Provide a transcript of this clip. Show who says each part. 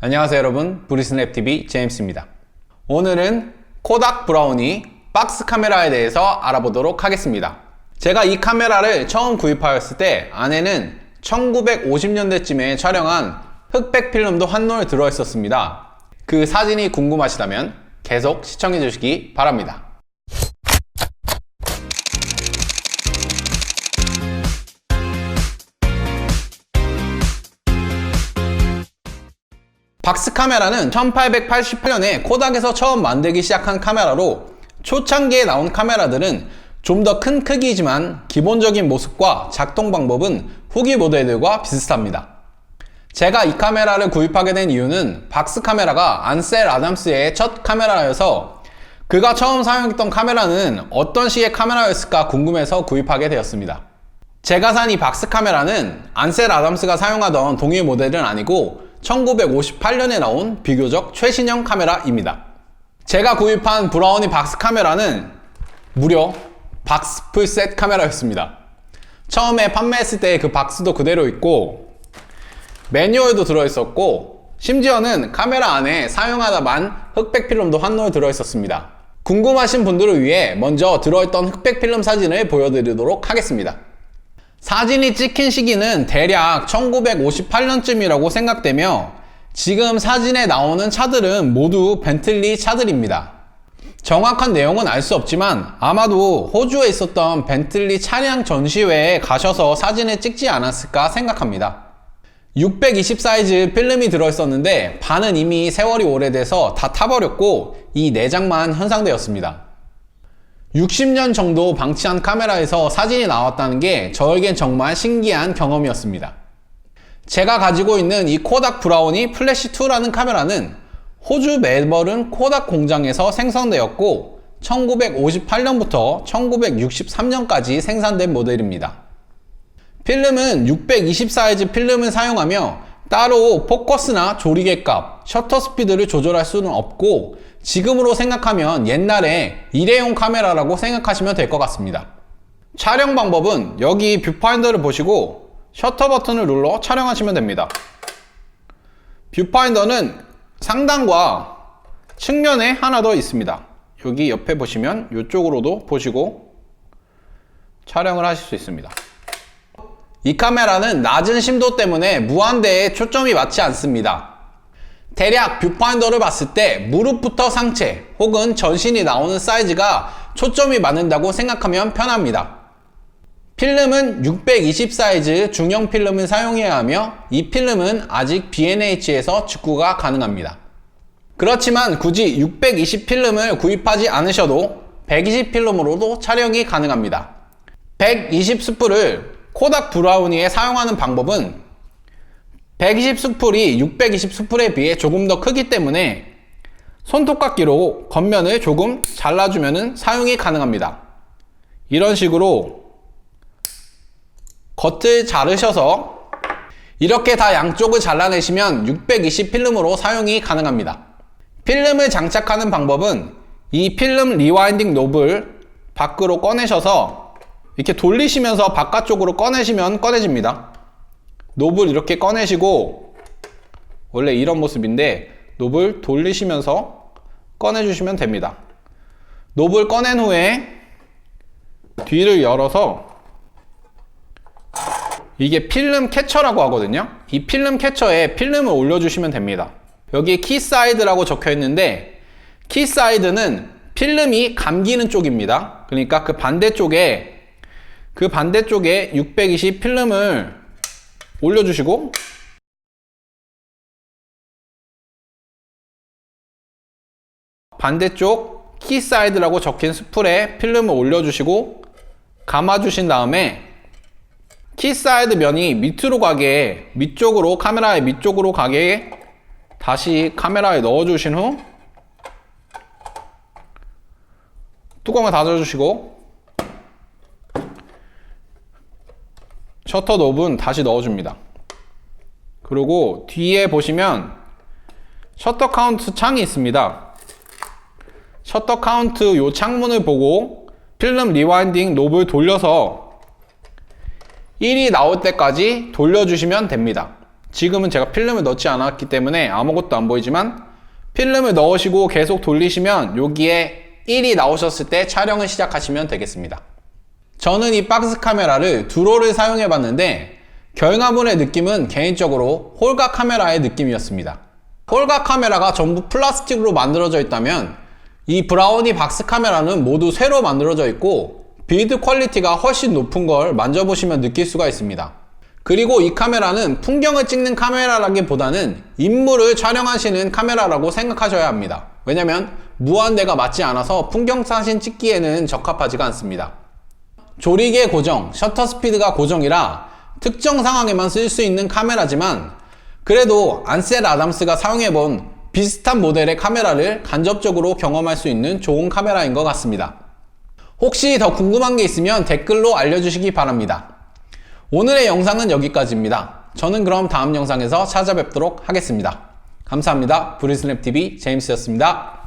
Speaker 1: 안녕하세요 여러분. 브리스냅TV 제임스입니다. 오늘은 코닥 브라우니 박스 카메라에 대해서 알아보도록 하겠습니다. 제가 이 카메라를 처음 구입하였을 때 안에는 1950년대쯤에 촬영한 흑백 필름도 한올 들어있었습니다. 그 사진이 궁금하시다면 계속 시청해 주시기 바랍니다 박스 카메라는 1888년에 코닥에서 처음 만들기 시작한 카메라로 초창기에 나온 카메라들은 좀 더 큰 크기이지만 기본적인 모습과 작동 방법은 후기 모델들과 비슷합니다. 제가 이 카메라를 구입하게 된 이유는 박스 카메라가 안셀 아담스의 첫 카메라여서 그가 처음 사용했던 카메라는 어떤 식의 카메라였을까 궁금해서 구입하게 되었습니다. 제가 산 이 박스 카메라는 안셀 아담스가 사용하던 동일 모델은 아니고 1958년에 나온 비교적 최신형 카메라입니다. 제가 구입한 브라우니 박스 카메라는 무려 박스 풀셋 카메라였습니다. 처음에 판매했을 때 그 박스도 그대로 있고 매뉴얼도 들어있었고 심지어는 카메라 안에 사용하다만 흑백 필름도 한올 들어있었습니다. 궁금하신 분들을 위해 먼저 들어있던 흑백 필름 사진을 보여드리도록 하겠습니다. 사진이 찍힌 시기는 대략 1958년쯤이라고 생각되며 지금 사진에 나오는 차들은 모두 벤틀리 차들입니다. 정확한 내용은 알 수 없지만 아마도 호주에 있었던 벤틀리 차량 전시회에 가셔서 사진을 찍지 않았을까 생각합니다. 620 사이즈 필름이 들어있었는데 반은 이미 세월이 오래돼서 다 타버렸고 이 내장만 현상되었습니다. 60년 정도 방치한 카메라에서 사진이 나왔다는 게 저에겐 정말 신기한 경험이었습니다. 제가 가지고 있는 이 코닥 브라우니 플래시 2라는 카메라는 호주 멜버른 코닥 공장에서 생성되었고 1958년부터 1963년까지 생산된 모델입니다. 필름은 620 사이즈 필름을 사용하며 따로 포커스나 조리개 값, 셔터 스피드를 조절할 수는 없고 지금으로 생각하면 옛날에 일회용 카메라라고 생각하시면 될 것 같습니다. 촬영 방법은 여기 뷰파인더를 보시고 셔터 버튼을 눌러 촬영하시면 됩니다. 뷰파인더는 상단과 측면에 하나 더 있습니다. 여기 옆에 보시면 이쪽으로도 보시고 촬영을 하실 수 있습니다. 이 카메라는 낮은 심도 때문에 무한대에 초점이 맞지 않습니다. 대략 뷰파인더를 봤을 때 무릎부터 상체 혹은 전신이 나오는 사이즈가 초점이 맞는다고 생각하면 편합니다. 필름은 620 사이즈 중형 필름을 사용해야 하며 이 필름은 아직 B&H에서 직구가 가능합니다. 그렇지만 굳이 620 필름을 구입하지 않으셔도 120 필름으로도 촬영이 가능합니다. 120 스풀을 코닥 브라우니에 사용하는 방법은 120 수풀이 620 수풀에 비해 조금 더 크기 때문에 손톱깎이로 겉면을 조금 잘라주면 사용이 가능합니다. 이런 식으로 겉을 자르셔서 이렇게 다 양쪽을 잘라내시면 620 필름으로 사용이 가능합니다. 필름을 장착하는 방법은 이 필름 리와인딩 롭을 밖으로 꺼내셔서 이렇게 돌리시면서 바깥쪽으로 꺼내시면 꺼내집니다. 롭을 이렇게 꺼내시고 원래 이런 모습인데 롭을 돌리시면서 꺼내주시면 됩니다. 롭을 꺼낸 후에 뒤를 열어서 이게 필름 캐쳐라고 하거든요. 이 필름 캐쳐에 필름을 올려주시면 됩니다. 여기 키 사이드라고 적혀 있는데 키 사이드는 필름이 감기는 쪽입니다. 그러니까 그 반대쪽에 그 반대쪽에 620 필름을 올려주시고. 반대쪽 키 사이드라고 적힌 스풀에 필름을 올려주시고 감아주신 다음에 키 사이드 면이 밑으로 가게 밑쪽으로 카메라의 밑쪽으로 가게 다시 카메라에 넣어주신 후 뚜껑을 닫아주시고 셔터 롭은 다시 넣어줍니다. 그리고 뒤에 보시면 셔터 카운트 창이 있습니다. 셔터 카운트 요 창문을 보고 필름 리와인딩 롭을 돌려서 1이 나올 때까지 돌려주시면 됩니다. 지금은 제가 필름을 넣지 않았기 때문에 아무것도 안 보이지만 필름을 넣으시고 계속 돌리시면 여기에 1이 나오셨을 때 촬영을 시작하시면 되겠습니다. 저는 이 박스 카메라를 두로를 사용해 봤는데 결과물의 느낌은 개인적으로 홀각 카메라의 느낌이었습니다. 홀각 카메라가 전부 플라스틱으로 만들어져 있다면 이 브라우니 박스 카메라는 모두 쇠로 만들어져 있고 빌드 퀄리티가 훨씬 높은 걸 만져보시면 느낄 수가 있습니다. 그리고 이 카메라는 풍경을 찍는 카메라라기보다는 인물을 촬영하시는 카메라라고 생각하셔야 합니다. 왜냐면 무한대가 맞지 않아서 풍경 사진 찍기에는 적합하지가 않습니다. 조리개 고정, 셔터 스피드가 고정이라 특정 상황에만 쓸 수 있는 카메라지만 그래도 안셀 아담스가 사용해본 비슷한 모델의 카메라를 간접적으로 경험할 수 있는 좋은 카메라인 것 같습니다. 혹시 더 궁금한 게 있으면 댓글로 알려주시기 바랍니다. 오늘의 영상은 여기까지입니다. 저는 그럼 다음 영상에서 찾아뵙도록 하겠습니다. 감사합니다. 브리스랩TV 제임스였습니다.